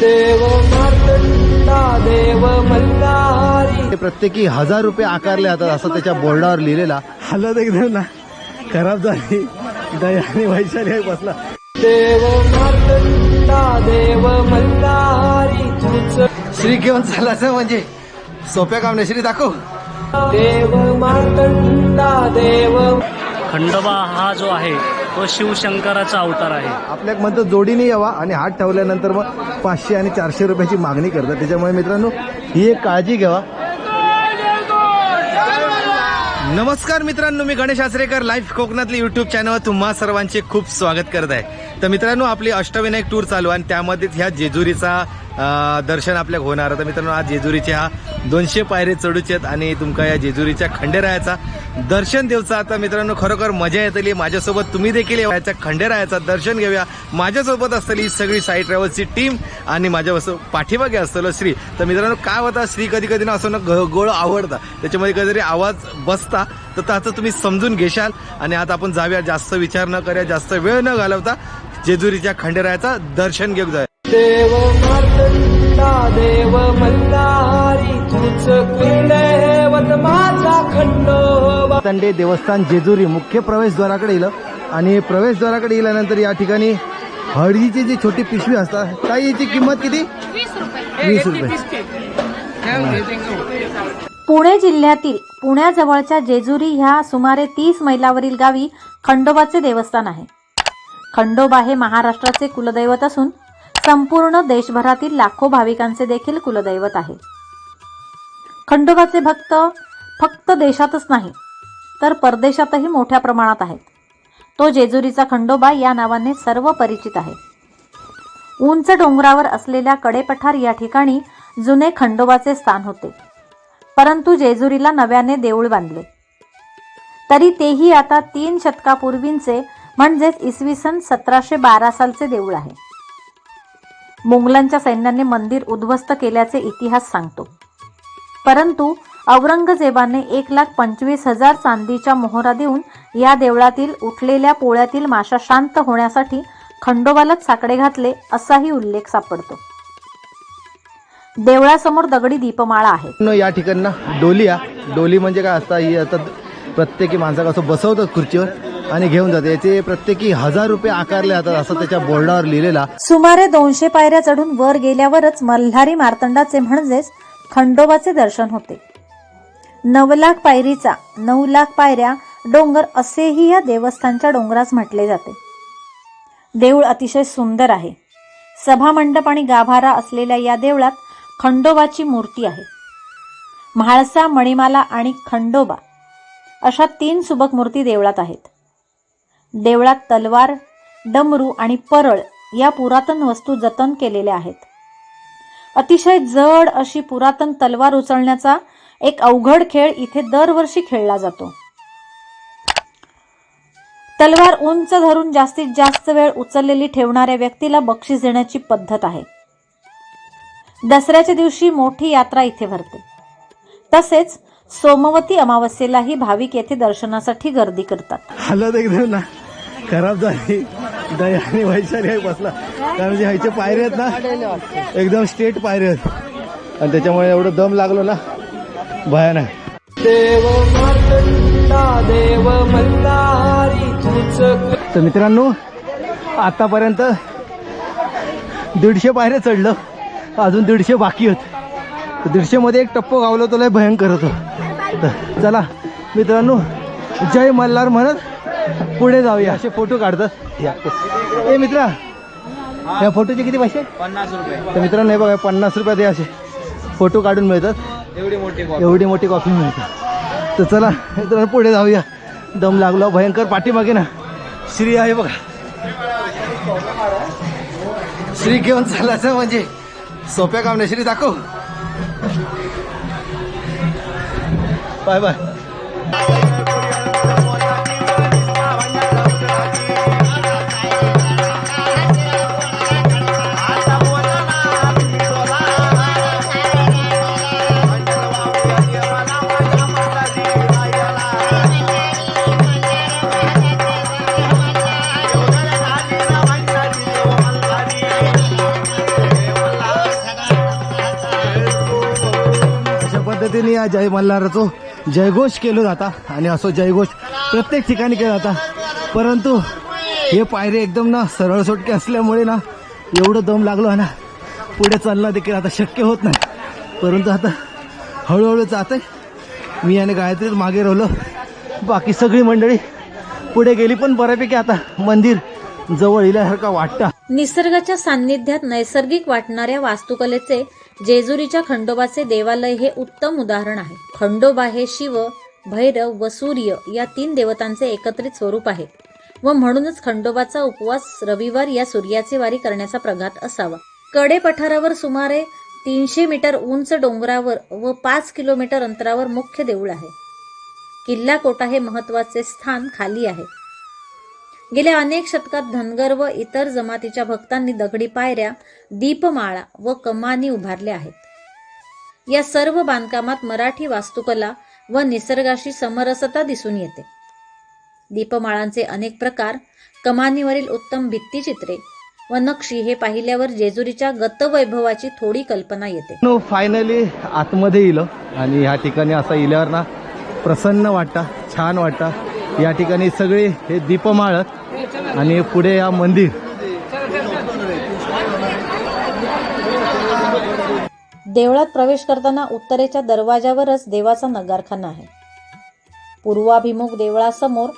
देव मार्तंडा देव मल्हारी ते प्रत्येकी हजार रुपये आकारले जातात असं त्याच्या बोर्डावर लिहिलेला. हालत एकदम ना खराब झाली. दयाने वैशाली बसला. देव मार्तंडा देव मल्हारी तुझ श्री घेऊन चालायचं म्हणजे सोप्या काम नाही श्री दाखव. देव मार्तंडा देव खंडोबा हा जो आहे तो शिवशंकराचा अवतार आहे. आपल्या म्हणतो जोडीने यावा आणि हात ठेवल्यानंतर मग पाचशे आणि चारशे रुपयाची मागणी करतात. त्याच्यामुळे मित्रांनो ही एक काळजी घ्यावा. नमस्कार मित्रांनो मी गणेश आचरेकर लाईव्ह कोकणातली युट्यूब चॅनलवर तुम्हा सर्वांचे खूप स्वागत करत आहे. तर मित्रांनो आपली अष्टविनायक टूर चालू आहे आणि त्यामध्येच ह्या जेजुरीचा दर्शन आपल्याला होणार. आहे. तर मित्रांनो आज जेजुरीचे हा दोनशे पायरे चढूचे आहेत आणि तुमका या जेजुरीच्या खंडेरायाचा दर्शन देऊचा आता मित्रांनो खरोखर मजा येतली. माझ्यासोबत तुम्ही देखील याच्या खंडेरायाचा दर्शन घेऊया. माझ्यासोबत असतली ही सगळी साई ट्रॅव्हल्सची टीम आणि माझ्यासोबत पाठीमागे असतलो श्री. तर मित्रांनो काय होता? श्री कधी कधी ना असं ना गोळ आवडता. त्याच्यामध्ये कधीतरी आवाज बसता. तर त्याचं तुम्ही समजून घेशाल. आणि आता आपण जाऊया. जास्त विचार न करूया जास्त वेळ न घालवता जेजुरीच्या खंडेरायाचा दर्शन घेऊ जाऊया. देव देव मल्हारी तंडे देवस्थान जेजुरी मुख्य प्रवेशद्वाराकडे येलं आणि प्रवेशद्वाराकडे गेल्यानंतर या ठिकाणी हळदीची जी छोटी पिशवी असतात ताई याची किंमत किती? वीस रुपये. पुणे जिल्ह्यातील पुण्याजवळच्या जेजुरी ह्या सुमारे तीस मैलावरील गावी खंडोबाचे देवस्थान आहे. खंडोबा हे महाराष्ट्राचे कुलदैवत असून संपूर्ण देशभरातील लाखो भाविकांचे देखील कुलदैवत आहे. खंडोबाचे भक्त फक्त देशातच नाही तर परदेशातही मोठ्या प्रमाणात आहेत. तो जेजुरीचा खंडोबा या नावाने सर्व परिचित आहे. उंच डोंगरावर असलेल्या कडेपठार या ठिकाणी जुने खंडोबाचे स्थान होते. परंतु जेजुरीला नव्याने देऊळ बांधले. तरी तेही आता तीन शतकापूर्वींचे म्हणजेच इसवी सन सतराशे बारा सालचे देऊळ आहे. मुघलांच्या सैन्याने मंदिर उद्ध्वस्त केल्याचे इतिहास सांगतो. परंतु औरंगजेबाने एक लाख पंचवीस हजार चांदीच्या मोहरा देऊन या देवळातील उठलेल्या पोळ्यातील माशा शांत होण्यासाठी खंडोबालाच साकडे घातले असाही उल्लेख सापडतो. देवळासमोर दगडी दीपमाळा आहे. या ठिकाणी ना डोली डोली म्हणजे काय असतं ही आता प्रत्येकी माणसाला असं बसवतात खुर्चीवर आणि घेऊन जाते याचे प्रत्येकी हजार रुपये आकारले जातात असं त्याच्या बोर्डावर लिहिलेला सुमारे दोनशे पायऱ्या चढून वर गेल्यावरच मल्हारी मार्तंडाचे म्हणजेच खंडोबाचे दर्शन होते. नऊ लाख पायरीचा नऊ लाख पायऱ्या डोंगर असेही या देवस्थानच्या डोंगरास म्हटले जाते. देऊळ अतिशय सुंदर आहे. सभामंडप आणि गाभारा असलेल्या या देवळात खंडोबाची मूर्ती आहे. म्हाळसा मणिमाला आणि खंडोबा अशा तीन सुबक मूर्ती देवळात आहेत. देवळात तलवार डमरू आणि परळ या पुरातन वस्तू जतन केलेल्या आहेत. अतिशय जड अशी पुरातन तलवार उचलण्याचा एक अवघड खेळ इथे दरवर्षी खेळला जातो. तलवार उंच धरून जास्तीत जास्त वेळ उचललेली ठेवणाऱ्या व्यक्तीला बक्षीस देण्याची पद्धत आहे. दसऱ्याच्या दिवशी मोठी यात्रा इथे भरते. तसेच सोमवती अमावस्येलाही भाविक येथे दर्शनासाठी गर्दी करतात. ना खराब झाली. दयाने वैशाली बसला. कारण म्हणजे ह्याचे पायरे आहेत ना एकदम स्ट्रेट पायरे आहेत. आणि त्याच्यामुळे एवढं दम लागलो ना भयानक. देव देव तर मित्रांनो आतापर्यंत दीडशे पायऱ्या चढलं. अजून दीडशे बाकी होत तर दीडशेमध्ये एक टप्पो गावलो तो लय भयंकर होतो. तर चला मित्रांनो जय मल्हार म्हणत पुढे जाऊया. असे फोटो काढतात. या. ए मित्रा. या फोटोचे किती पैसे? पन्नास रुपये. तर मित्रांनो हे बघा पन्नास रुपयात हे असे फोटो काढून मिळतात. एवढी मोठी कॉफी एवढी मोठी कॉफी मिळते. तर चला मित्रांनो पुढे जाऊया. दम लागलो भयंकर पाठीमागे ना. श्री आहे बघा. श्री घेऊन चालायचं म्हणजे सोप्या काम नाही श्री दाखव. Bye bye. पद्धतीने या जय मल्हाराचो जयघोष केलो जाता आणि असो जयघोष प्रत्येक ठिकाणी केला जाता. परंतु हे पायरे एकदम ना सरळ सोटके असल्यामुळे ना एवढं दम लागलो ना पुढे चालणं देखील आता शक्य होत नाही. परंतु आता हळूहळू जात आहे मी आणि गायत्रीच मागे राहिलो. बाकी सगळी मंडळी पुढे गेली पण बऱ्यापैकी आता मंदिर जवळ येण्यासारखं वाटतं. निसर्गाच्या सान्निध्यात नैसर्गिक वाटणाऱ्या वास्तुकलेचे जेजुरीच्या खंडोबाचे देवालय हे उत्तम उदाहरण आहे. खंडोबा हे शिव भैरव व सूर्य या तीन देवतांचे एकत्रित स्वरूप आहे व म्हणूनच खंडोबाचा उपवास रविवार या सूर्याचे वारी करण्याचा प्रघात असावा. कडे पठारावर सुमारे तीनशे मीटर उंच डोंगरावर व पाच किलोमीटर अंतरावर मुख्य देऊळ आहे. किल्ला कोटा हे महत्त्वाचे स्थान खाली आहे. गेल्या अनेक शतकात धनगर व इतर जमातीच्या भक्तांनी दगडी पायऱ्या दीपमाळा व कमानी उभारल्या आहेत. या सर्व बांधकामात मराठी वास्तुकला व निसर्गाशी समरसता दिसून येते. दीपमाळांचे अनेक प्रकार कमानीवरील उत्तम भित्तिचित्रे व नक्षी हे पाहिल्यावर जेजुरीच्या गतवैभवाची थोडी कल्पना येते. फायनली आतमध्ये इलं आणि ह्या ठिकाणी असं इल्यावर ना प्रसन्न वाटता छान वाटता. या ठिकाणी सगळे हे दीपमाळ आणि पुढे या मंदिर. देवळात प्रवेश करताना उत्तरेच्या दरवाजावरच देवाचा नगारखाना आहे. पूर्वाभिमुख देवळासमोर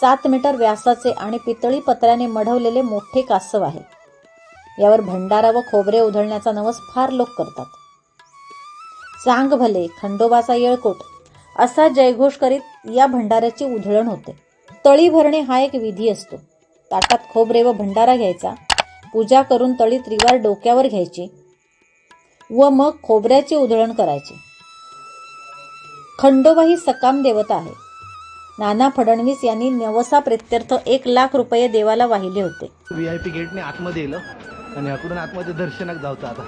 सात मीटर व्यासाचे आणि पितळी पत्र्याने मढवलेले मोठे कासव आहे. यावर भंडारा व खोबरे उधळण्याचा नवस फार लोक करतात. चांग भले खंडोबाचा येळकोट असा जयघोष करीत या भंडाऱ्याची उधळण होते. तळी भरणे हा एक विधी असतो. ताटात खोबरे व भंडारा घ्यायचा. पूजा करून तळी त्रिवार डोक्यावर घ्यायची व मग खोबऱ्याची उधळण करायची. खंडोबा ही सकाम देवता आहे. नाना फडणवीस यांनी नवसा प्रित्यर्थ एक लाख रुपये देवाला वाहिले होते. व्ही आय पी गेटने आतमध्ये आणि आतमध्ये दर्शनाक जाऊचं आता.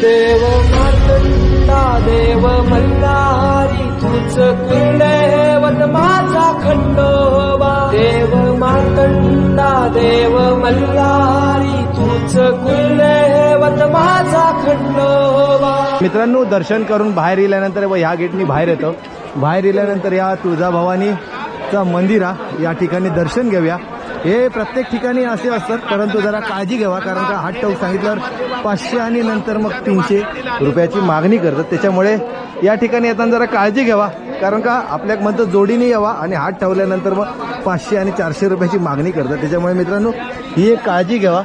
देव मातंडा देव मल्हारी तुझ कुलदैवत माझा खंडोबा देव मातंडा देव मल्हारी तुझ कुलदैवत माझा खंडोबा मित्रांनो दर्शन करून बाहेर येल्यानंतर व ह्या गेटनी बाहेर येतो. बाहेर येल्यानंतर या तुळजाभवानीचं मंदिरा या ठिकाणी दर्शन घेऊया. हे प्रत्येक ठिकाणी असे असतात परंतु जरा काळजी घ्यावा कारण का हात ठेवू सांगितल्यावर पाचशे आणि नंतर मग तीनशे रुपयाची मागणी करतात. त्याच्यामुळे या ठिकाणी येताना जरा काळजी घ्यावा कारण का आपल्या म्हणतं जोडीने यावा आणि हात ठेवल्यानंतर मग पाचशे आणि चारशे रुपयाची मागणी करतात. त्याच्यामुळे मित्रांनो ही एक काळजी घ्यावा.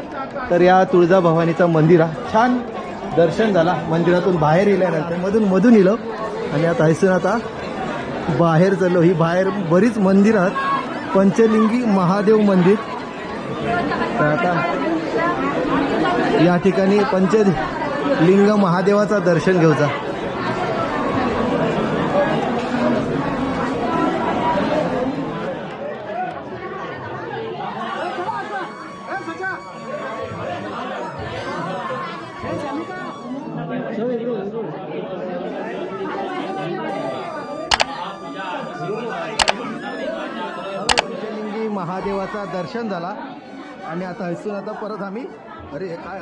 तर या तुळजाभवानीचं मंदिर हा छान दर्शन झाला. मंदिरातून बाहेर येल्यानंतर मधून मधून येलो. आणि आता हैसून आता बाहेर चाललो. ही बाहेर बरीच मंदिरं आहेत. पंचलिंगी महादेव मंदिर. तर आता या ठिकाणी पंचलिंग महादेवाचा दर्शन घेऊचा. महादेवाचा दर्शन झाला. आणि आता हसून आता परत आम्ही अरे हे काय?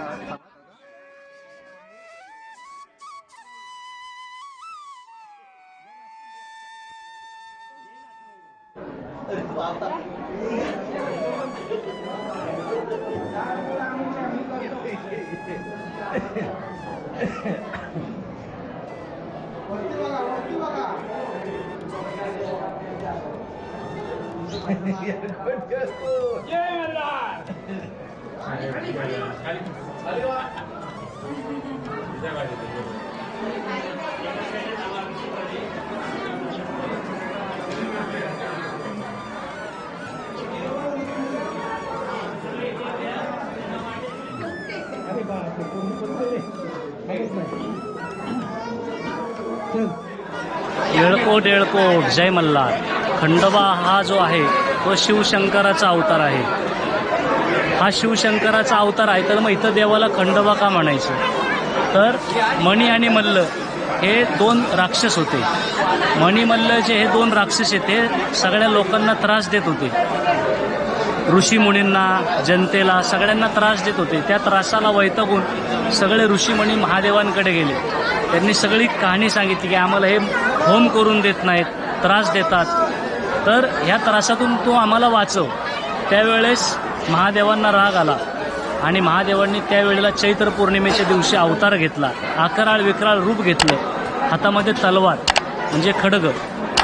हा? येळकोट येळकोट जय मल्हार खंडोबा हा जो आहे तो शिवशंकराचा अवतार आहे. हा शिवशंकराचा अवतार आहे तर मग इथं देवाला खंडोबा का म्हणायचं? तर मणी आणि मल्ल हे दोन राक्षस होते. मणी मल्ल जे हे दोन राक्षस येते सगळ्या लोकांना त्रास देत होते. ऋषीमुनींना जनतेला सगळ्यांना त्रास देत होते. त्या त्रासाला वैतागून सगळे ऋषीमुनी महादेवांकडे गेले. त्यांनी सगळी कहाणी सांगितली की आम्हाला हे होम करून देत नाहीत त्रास देतात. तर ह्या त्रासातून तो आम्हाला वाचव. त्यावेळेस महादेवांना राग आला आणि महादेवांनी त्यावेळेला चैत्र पौर्णिमेच्या दिवशी अवतार घेतला आकराळ विकराळ रूप घेतलं. हातामध्ये तलवार म्हणजे खडग.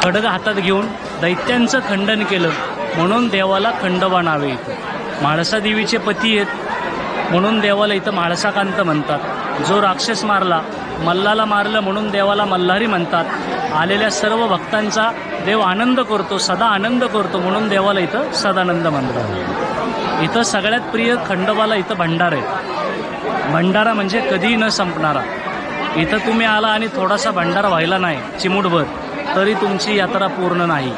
खडग हातात घेऊन दैत्यांचं खंडन केलं. म्हणून देवाला खंडवा नावे इथं. म्हाळसा देवीचे पती आहेत. म्हणून देवाला इथं म्हाळसाकांत म्हणतात. जो राक्षस मारला मल्लाला मारलं म्हणून देवाला मल्हारी म्हणतात. आलेल्या सर्व भक्तांचा देव आनंद करतो सदा आनंद करतो म्हणून देवाला इथं सदानंद म्हणतात इथं सगळ्यात प्रिय खंडोबाला इथं भंडार आहे भंडारा म्हणजे कधीही न संपणारा. इथं तुम्ही आला आणि थोडासा भंडारा व्हायला नाही चिमूटभर तरी तुमची यात्रा पूर्ण नाही.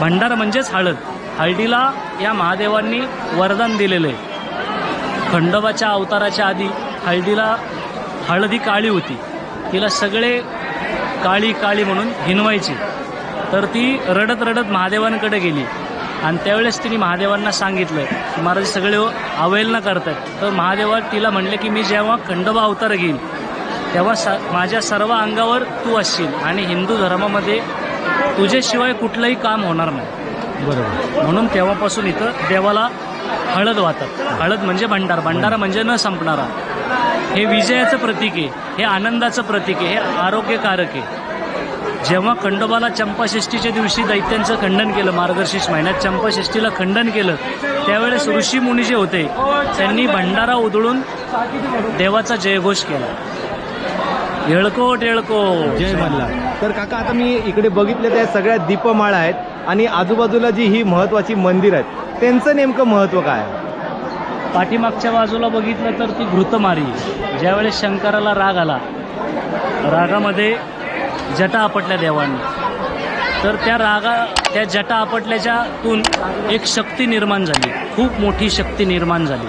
भंडारा म्हणजेच हळद. हळदीला या महादेवांनी वरदान दिलेलं आहे. खंडोबाच्या अवताराच्या आधी हळदीला हळदी काळी होती. तिला सगळे काळी काळी म्हणून हिनवायची. तर ती रडत रडत महादेवांकडे गेली. आणि त्यावेळेस तिने महादेवांना सांगितलं की महाराज सगळे अवहेलना करतात तर महादेवा तिला म्हणले की मी जेव्हा खंडोबा अवतार घेईन तेव्हा स माझ्या सर्व अंगावर तू असशील आणि हिंदू धर्मामध्ये तुझ्याशिवाय कुठलंही काम होणार नाही. बरोबर. म्हणून तेव्हापासून इथं देवाला हळद वाहतात. हळद म्हणजे भंडार. भंडारा म्हणजे न संपणारा. हे विजयाचं प्रतीक आहे हे आनंदाचं प्रतीक आहे हे आरोग्यकारक आहे. जेव्हा खंडोबाला चंपाषष्ठीच्या दिवशी दैत्यांचं खंडन केलं मार्गशीर्ष महिन्यात चंपाषष्ठीला खंडन केलं त्यावेळेस ऋषी मुनी जे होते त्यांनी भंडारा उधळून देवाचा जयघोष केला. येळकोट येळकोट जय म्हणला तर काका आता मी इकडे बघितले त्या सगळ्या दीपमाळा आहेत आणि आजूबाजूला जी ही महत्वाची मंदिर आहेत त्यांचं नेमकं महत्त्व काय आहे? पाठीमागच्या बाजूला बघितलं तर ती घृतमारी ज्यावेळेस शंकराला राग आला रागामध्ये जटा आपटल्या देवांनी. तर त्या रागा त्या जटा आपटल्याच्यातून एक शक्ती निर्माण झाली खूप मोठी शक्ती निर्माण झाली.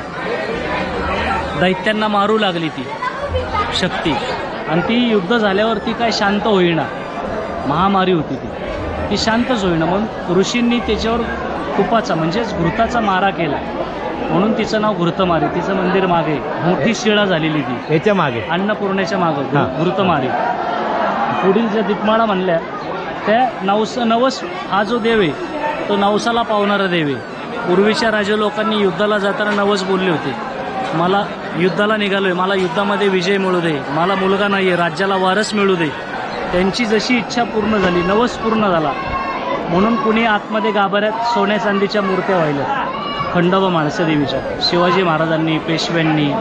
दैत्यांना मारू लागली ती शक्ती. आणि ती युद्ध झाल्यावर ती काय शांत होईना. महामारी होती ती. ती शांतच होईना. म्हणून ऋषींनी त्याच्यावर तुपाचा म्हणजेच घृताचा मारा केला. म्हणून तिचं नाव घृतमारी तिचं मंदिर मागे मोठी शिळा झालेली ती. याच्या मागे. अन्नपूर्णेच्या मागं हा. घृतमारी पुढील ज्या दीपमाळा म्हणल्या त्या नवस नवस हा जो देव आहे तो नवसाला पावणारा देव आहे. पूर्वीच्या राजे लोकांनी युद्धाला जाताना नवस बोलले होते. मला युद्धाला निघालोय मला युद्धामध्ये विजय मिळू दे मला मुलगा नाही आहे राज्याला वारस मिळू दे. त्यांची जशी इच्छा पूर्ण झाली नवस पूर्ण झाला. म्हणून कुणी आतमध्ये गाभाऱ्यात सोन्या चांदीच्या मूर्त्या वाहिल्या खंडोबा माणसदेवीच्या शिवाजी महाराजांनी पेशव्यांनी.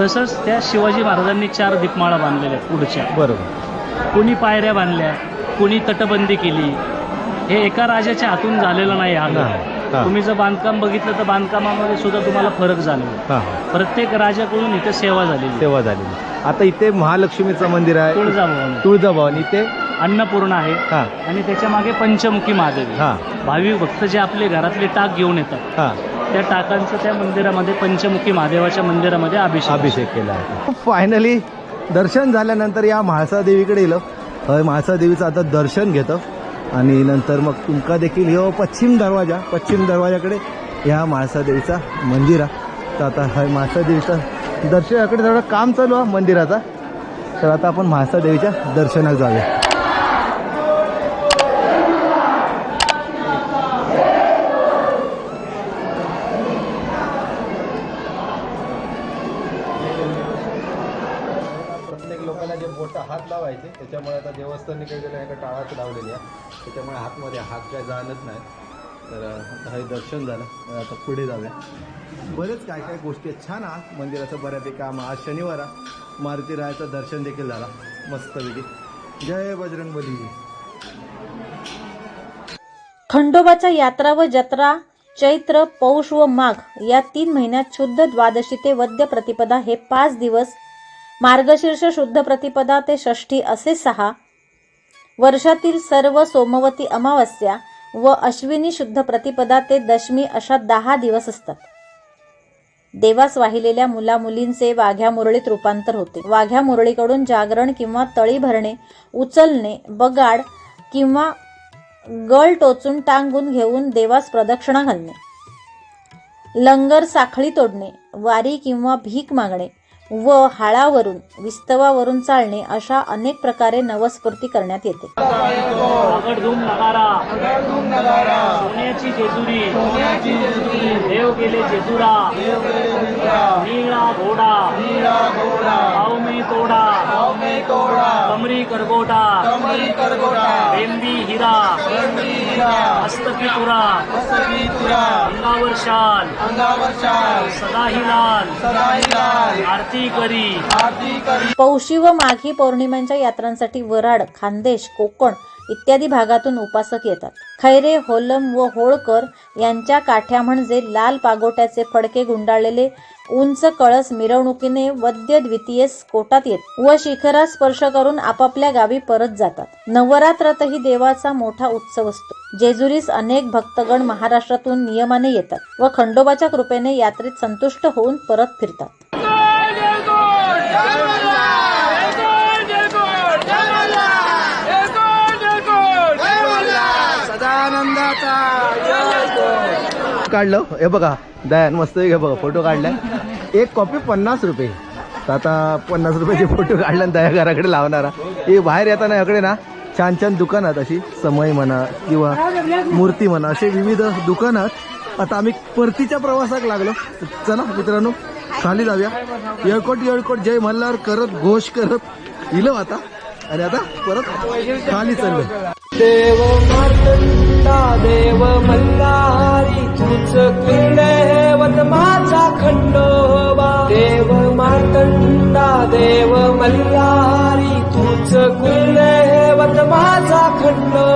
तसंच त्या शिवाजी महाराजांनी चार दीपमाळा बांधलेल्या पुढच्या. बरोबर. कुणी पायऱ्या बांधल्या कुणी तटबंदी केली. हे एका राजाच्या हातून झालेलं नाही हा. तुम्ही जर बांधकाम बघितलं तर बांधकामामध्ये सुद्धा तुम्हाला फरक जाणवेल. हा प्रत्येक राजाकडून इथे सेवा झालेली सेवा झालेली आता इथे महालक्ष्मीचं मंदिर आहे. तुळजाभवानी. तुळजाभवानी. इथे अन्नपूर्णा आहे. हा. आणि त्याच्यामागे पंचमुखी महादेवी हा. भाविक भक्त जे आपले घरातले टाक घेऊन येतात हा. त्या टाकांचं त्या मंदिरामध्ये पंचमुखी महादेवाच्या मंदिरामध्ये अभिषेक अभिषेक केला आहे. फायनली दर्शन झाल्यानंतर या म्हाळसा देवीकडे येलो हय म्हाळसा देवीचं आता दर्शन घेतो. आणि नंतर मग तुमका देखील ह्यो पश्चिम दरवाजा पश्चिम दरवाजाकडे ह्या म्हाळसा देवीचा मंदिर आहे. तर आता हय म्हाळसा देवीचं दर्शनाकडे थोडं काम चालू आहे मंदिराचा. तर आता आपण म्हाळसा देवीच्या दर्शनात जाऊया प्रत्येक लोकांना जे बोट हात लावायचे त्याच्यामुळे आता देवस्थानी काही जण एका टाळाच लावलेली आहे. त्याच्यामुळे हातमध्ये हात काय जाणत नाही. तर आता हे दर्शन झालं. आता पुढे जाऊया. बरेच काय काय गोष्टी आहेत. छान आहात मंदिराचं बऱ्यापैकी काम आज शनिवार आहे. मारुती रायाचं दर्शन देखील झालं. मस्तपैकी जय बजरंग बली खंडोबाच्या यात्रा व जत्रा चैत्र पौष व माघ या तीन महिन्यात शुद्ध द्वादशी ते वद्य प्रतिपदा हे पाच दिवस मार्गशीर्ष शुद्ध प्रतिपदा ते षष्ठी असे सहा. वर्षातील सर्व सोमवती अमावस्या व अश्विनी शुद्ध प्रतिपदा ते दशमी अशा दहा दिवस असतात. देवास वाहिलेल्या मुला मुलींचे वाघ्या मुरळीत रूपांतर होते. वाघ्या मुरळीकडून जागरण किंवा तळी भरणे उचलणे बगाड किंवा गळ टोचून टांगून घेऊन देवास प्रदक्षिणा घालणे. लंगर साखळी तोडणे वारी किंवा भीक मागणे व हाळावरून विस्तवावरून चालणे अशा अनेक प्रकारे नवस्फूर्ती करण्यात येते. देव गेले जेजुरा निळा घोडा भाव में तोडा कमरी करगोटा रेंबी हिरा हस्तकी तुरा अंगावर शाल सदाही लाल आरती करी. पौषी व माघी पौर्णिमांच्या यात्रांसाठी वराड खानदेश कोकण इत्यादी भागातून उपासक येतात. खैरे होलम व होळकर यांच्या काठ्या म्हणजे लाल पागोट्याचे फडके गुंडाळलेले उंच कळस मिरवणुकीने वद्य द्वितीयेस कोटात येत व शिखरास स्पर्श करून आपापल्या गावी परत जातात. नवरात्रातही देवाचा मोठा उत्सव असतो. जेजुरीस अनेक भक्तगण महाराष्ट्रातून नियमाने येतात व खंडोबाच्या कृपेने यात्रेत संतुष्ट होऊन परत फिरतात. काढलं? हे बघा दयान मस्त हे बघा फोटो काढलाय. एक कॉपी पन्नास रुपये. तर आता पन्नास रुपयाचे फोटो काढला दया घराकडे लावणारा. हे बाहेर येताना याकडे ना छान छान दुकानात अशी समय म्हणा किंवा मूर्ती म्हणा असे विविध दुकानात आता आम्ही परतीच्या प्रवासाक लागलो. चला मित्रांनो खाली जाऊया. येळकोट येळकोट जय मल्हार करत घोष करत. इलो आता. आणि आता परत खाली चाललोय. खंडा देव मल्हारी तूच कुलदैवत माझा खंडोबा. देव मातंडा देव मल्हारी तूच कुलदैवत माझा खंडो